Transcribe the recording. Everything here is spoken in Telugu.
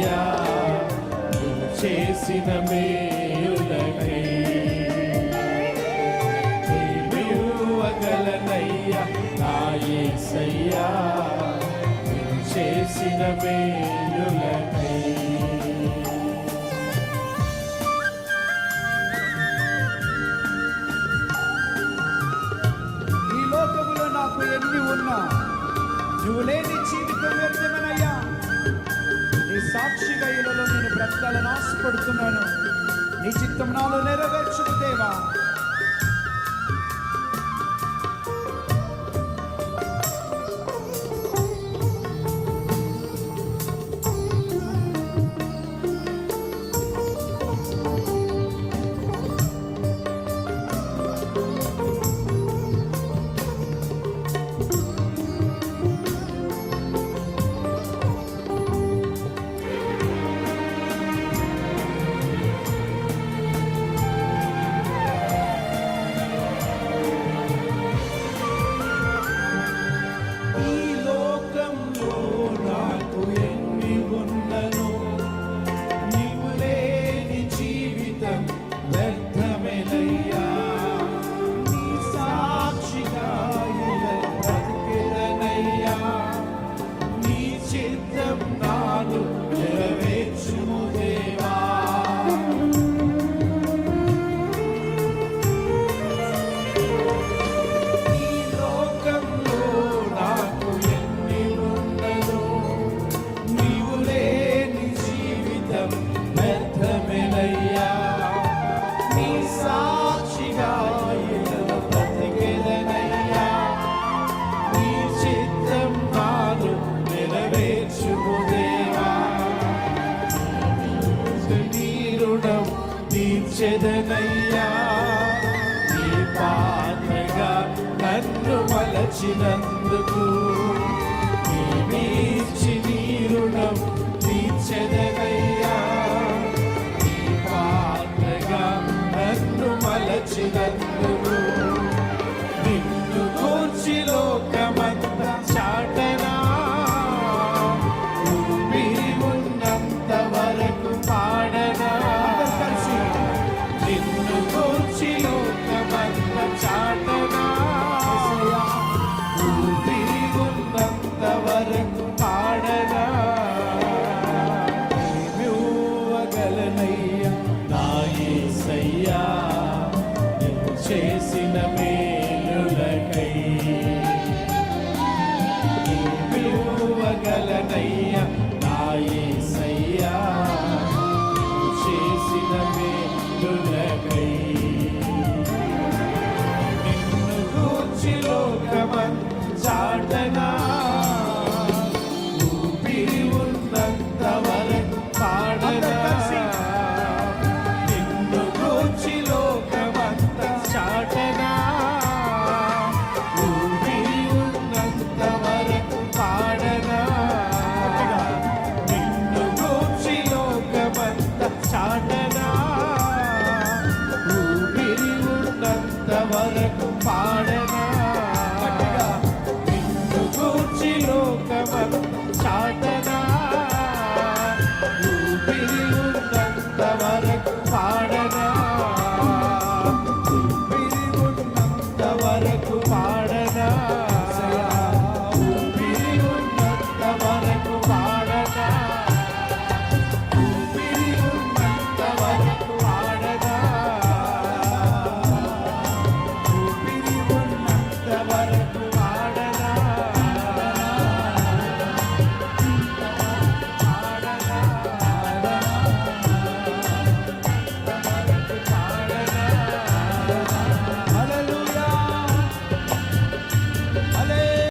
అయ్యా చేసిన మేలులకై. గలనయ్యా నాయసయ్యా చేసిన మేలులై సాక్షిగా ఇళ్ళలో నేను బ్రతకాలని ఆశపడుతున్నాను. నీ చిత్తం నాలో నెరవేర్చుకు దేవా. చెదనయ్యా. నీ పాత్రగా నన్ను మలచినందుకు. te ensina காட்டனா